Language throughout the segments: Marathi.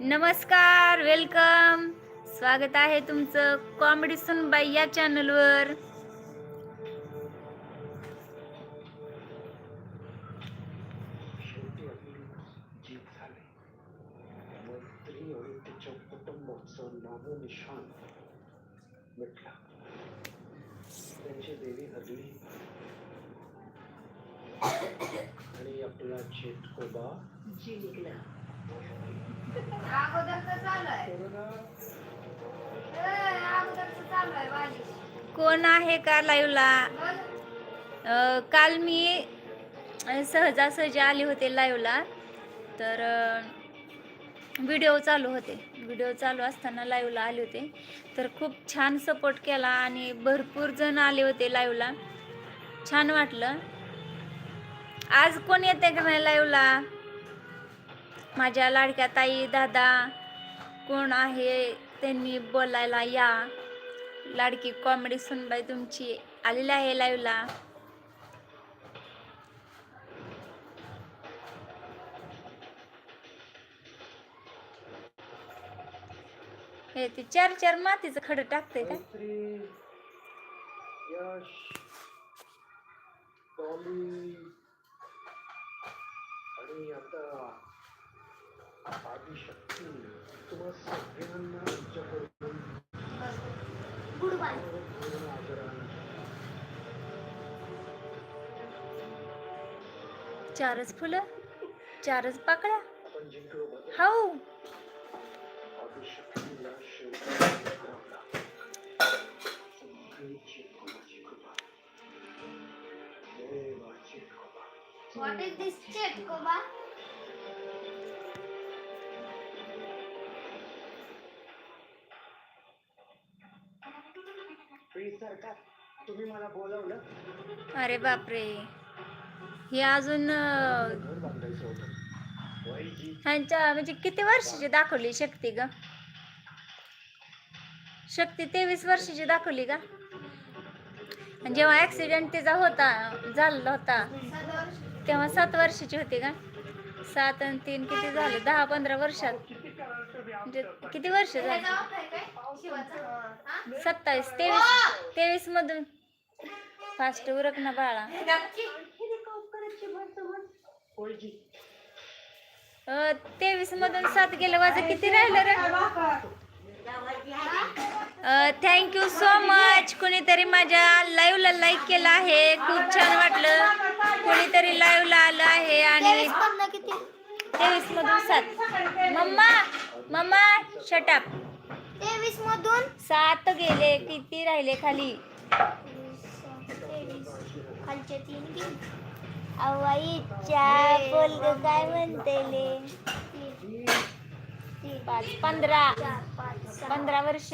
नमस्कार वेलकम स्वागत आहे तुमचं कॉमेडी सुनबाई या चॅनलवर आणि कुटुंबाचं नामोनिशान मिटलं आपला जिंकला कोण आहे का लाईव्हला काल मी सहजासहजी आले होते लाईव्हला तर व्हिडिओ चालू होते. व्हिडिओ चालू असताना लाईव्हला आले होते. तर खूप छान सपोर्ट केला आणि भरपूर जण आले होते लाईव्हला छान वाटलं. आज कोण येते का नाही लाईव्हला माझ्या लाडक्या ताई दादा कोण आहे त्यांनी बोलायला या. लाडकी कॉमेडी सुनबाई तुमची आलेली आहे लाईव्हला हे ते चार चार मातीचं खडं टाकते का? आणि आता आदिशक्ती तुम्हा सगळ्यांना आमच्याकडून चारच फुलं चारच पाकळ्या. How. What is this chip, Koba? करतात. तुम्ही मला बोलवलं. अरे बापरे. हे अजून ह्यांच्या म्हणजे किती वर्षाची दाखवली शक्ती ग? शक्ती तेवीस वर्षाची दाखवली का जेव्हा ऍक्सिडेंट तिचा होता झालेला होता तेव्हा सात वर्षाची होती का सात आणि तीन किती झाले? दहा पंधरा वर्षात. म्हणजे किती वर्ष झाली? सत्तावीस तेवीस तेवीस मधून. फास्ट उरक ना बाळा. वैजी तेवीस मधून सात गेलं माझं किती राहिलं रे? थँक्यू सो मच कुणीतरी माझ्या लाईव्हला लाईक केलं आहे. खूप छान वाटलं. कुणीतरी लाईव्हला आलं आहे आणि तेवीस मधून सात. मम्मा! मम्मा शटअप तेवीस मधून? सात गेले किती राहिले खाली? खालचे तीन अवाईच्या बोलग काय म्हणते पाच पंधरा. पंधरा वर्ष.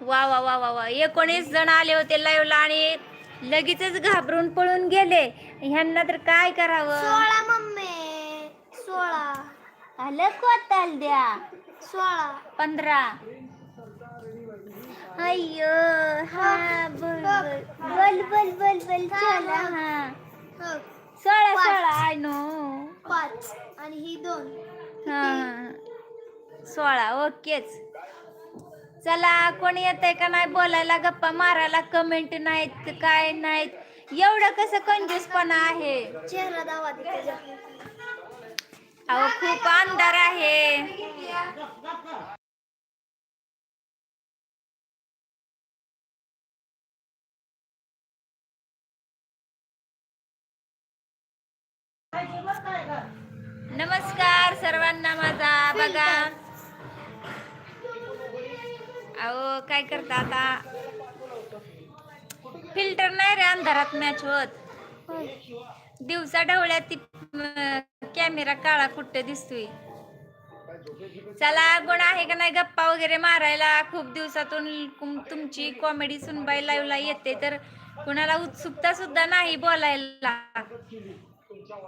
वा वा वा वा वा. एकोणीस जण आले होते लाईव्हला आणि लगेचच घाबरून पळून गेले. ह्यांना तर काय करावं? सोळा मम्मी. सोळा. आलं कोताल द्या. सोळा. पंधरा. अय्यो हा बोल बोल. बोल बोल बोल चला हा. सोळा. सोळा आय नो. पाच. आणि ही दोन. हा. सोळा ओकेच. चला कोणी येतंय का नाही बोलायला? गप्पा मारायला कमेंट नाहीत काय नाहीत. एवढं कसं कंजूसपणा आहे? चेहरा दावा. अहो खूप अंधार आहे. नमस्कार सर्वांना माझा बघा. अहो काय करता आता? फिल्टर नाही रे अंधारात मॅच होत. दिवसा ढवळ्यात ती कॅमेरा काळा कुठं दिसतोय. चला कोण आहे का नाही गप्पा वगैरे मारायला? खूप दिवसातून तुमची कॉमेडी सुनबाई लाईव्हला येते तर कुणाला उत्सुकता सुद्धा नाही बोलायला. तुझ्या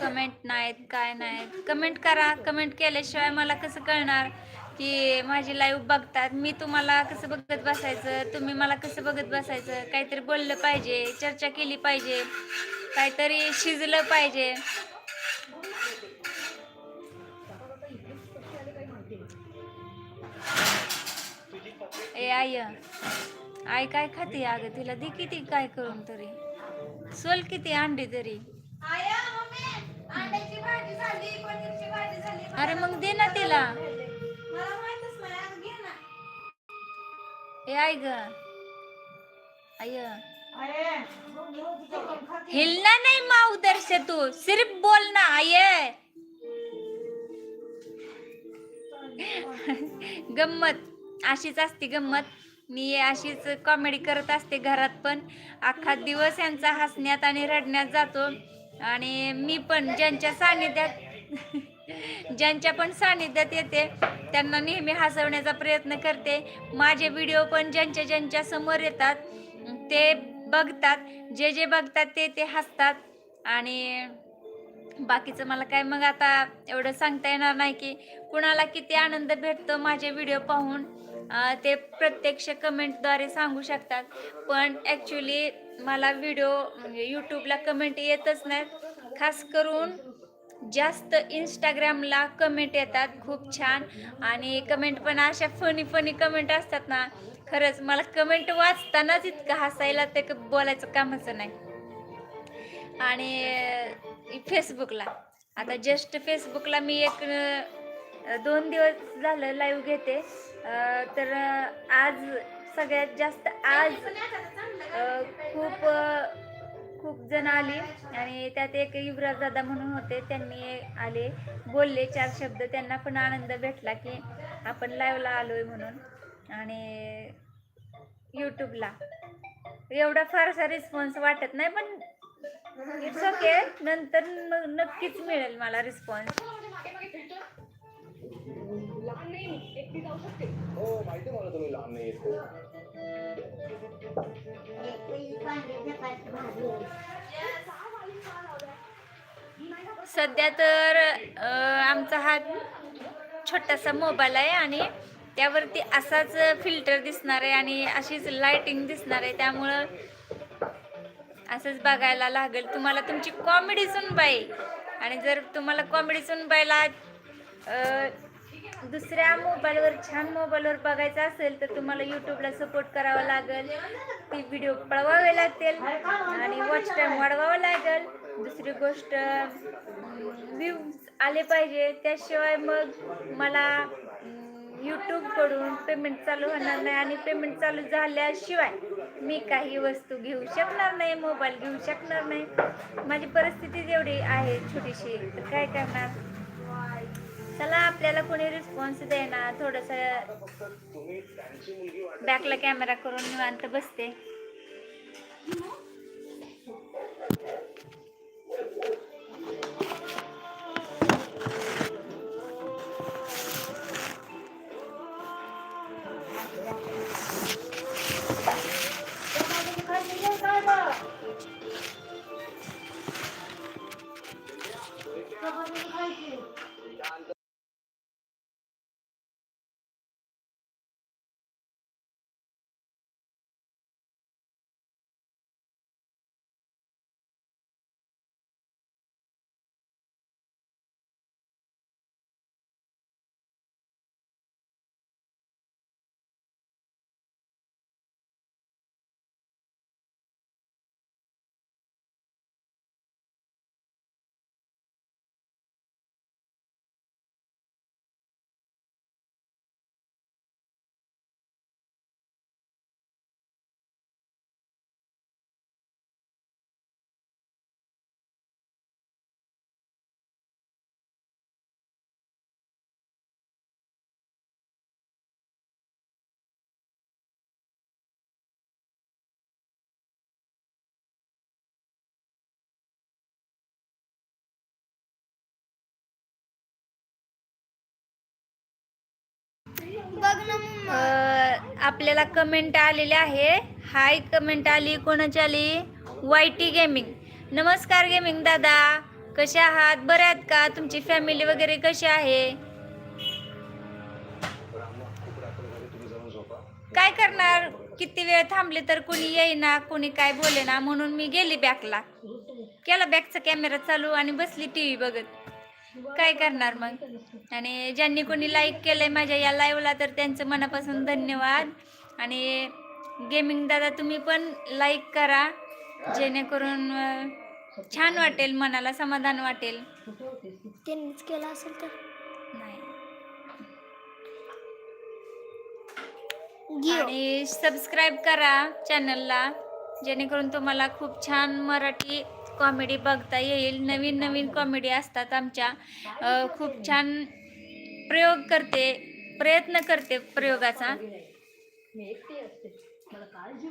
कमेंट नाहीत काय नाहीत. कमेंट करा. कमेंट केल्याशिवाय मला कसं कळणार की माझी लाईव्ह बघतात? मी तुम्हाला कसं बघत बसायचं? तुम्ही मला कसं बघत बसायचं? काहीतरी बोललं पाहिजे चर्चा केली पाहिजे काहीतरी शिजलं पाहिजे. ए आय आई काय खाते? अगं तिला दे किती काय करून तरी. सोल किती अंडी तरी. अरे मग दे ना तिला. ए आय ग. आय हिलना नाही मा उधर से तू सिर्फ बोलना आये. गंमत अशीच असते गंमत. मी अशीच कॉमेडी करत असते घरात पण. अख्खा दिवस यांचा हसण्यात आणि रडण्यात जातो. आणि मी पण ज्यांच्या सानिध्यात ज्यांच्या पण सानिध्यात येते त्यांना नेहमी हसवण्याचा प्रयत्न करते. माझे व्हिडिओ पण ज्यांच्या ज्यांच्या समोर येतात ते बघतात. जे जे बघतात ते ते हसतात. आणि बाकीचं मला काय मग आता एवढं सांगता येणार नाही की कुणाला किती आनंद भेटतो माझे व्हिडिओ पाहून. ते प्रत्यक्ष कमेंटद्वारे सांगू शकतात. पण ॲक्च्युली मला व्हिडिओ म्हणजे यूट्यूबला कमेंट येतच नाहीत. खास करून जास्त इंस्टाग्रामला कमेंट येतात. खूप छान. आणि कमेंट पण अशा फनी फनी कमेंट असतात ना. खरंच मला कमेंट वाचतानाच इतकं हसायला ते क- बोलायचं कामच नाही. आणि फेसबुकला आता जस्ट फेसबुकला मी एक दोन दिवस झालं लाईव्ह घेते. तर आज सगळ्यात जास्त आज खूप खूप जण आली. आणि त्यात एक युवराज दादा म्हणून होते त्यांनी आले बोलले. चार शब्द त्यांना पण आनंद भेटला की आपण लाईव्हला आलोय म्हणून. आणि यूट्यूबला एवढा फारसा रिस्पॉन्स वाटत नाही पण इट्स ओके नंतर न- नक्कीच मिळेल मला रिस्पॉन्स हो माहिती मला तुम्ही लहान नाही येत सध्या तर आमचा हा छोटासा मोबाईल आहे आणि त्यावरती असाच फिल्टर दिसणार आहे आणि अशीच लाइटिंग दिसणार आहे. त्यामुळं असंच बघायला लागेल. तुम्हाला तुमची कॉमेडी सुनबाई. आणि जर तुम्हाला कॉमेडी सुनबाईला दुसऱ्या मोबाईलवर छान मोबाईलवर बघायचं असेल तर तुम्हाला यूट्यूबला सपोर्ट करावा लागेल. ती व्हिडिओ पळवावे लागतील आणि वॉच टाईम वाढवावा लागेल. दुसरी गोष्ट व्ह्यूज आले पाहिजे. त्याशिवाय मग मला यूट्यूबकडून पेमेंट चालू होणार नाही आणि पेमेंट चालू झाल्याशिवाय मी काही वस्तू घेऊ शकणार नाही मोबाईल घेऊ शकणार नाही. माझी परिस्थिती जेवढी आहे छोटीशी. तर काय करणार? चला आपल्याला कोणी रिस्पॉन्स देणार? थोडंसं बॅकला कॅमेरा करून निवांत बसते. आपल्याला कमेंट आलेली आहे. हाय कमेंट आली? कोणाची आली? वाय टी गेमिंग नमस्कार गेमिंग दादा. कसे आहात? बरे आहेत का? तुमची फॅमिली वगैरे कशी आहे? काय करणार? किती वेळ थांबले तर कोणी येईना कोणी काय बोले ना म्हणून मी गेली बॅकला केला बॅकचा कॅमेरा चालू आणि बसली टी व्ही बघत. काय करणार मग? आणि ज्यांनी कोणी लाईक केलंय माझ्या या लाईव्हला तर त्यांचं मनापासून धन्यवाद. आणि गेमिंग दादा तुम्ही पण लाईक करा. जेणेकरून छान वाटेल मनाला समाधान वाटेल. त्यांनीच केला असेल तर. नाही. आणि सबस्क्राईब करा चॅनलला जेणेकरून तुम्हाला खूप छान मराठी कॉमेडी बघता येईल. नवीन नवीन कॉमेडी असतात आमच्या. खूप छान प्रयोग करते प्रयत्न करते प्रयोगाचा. काळजी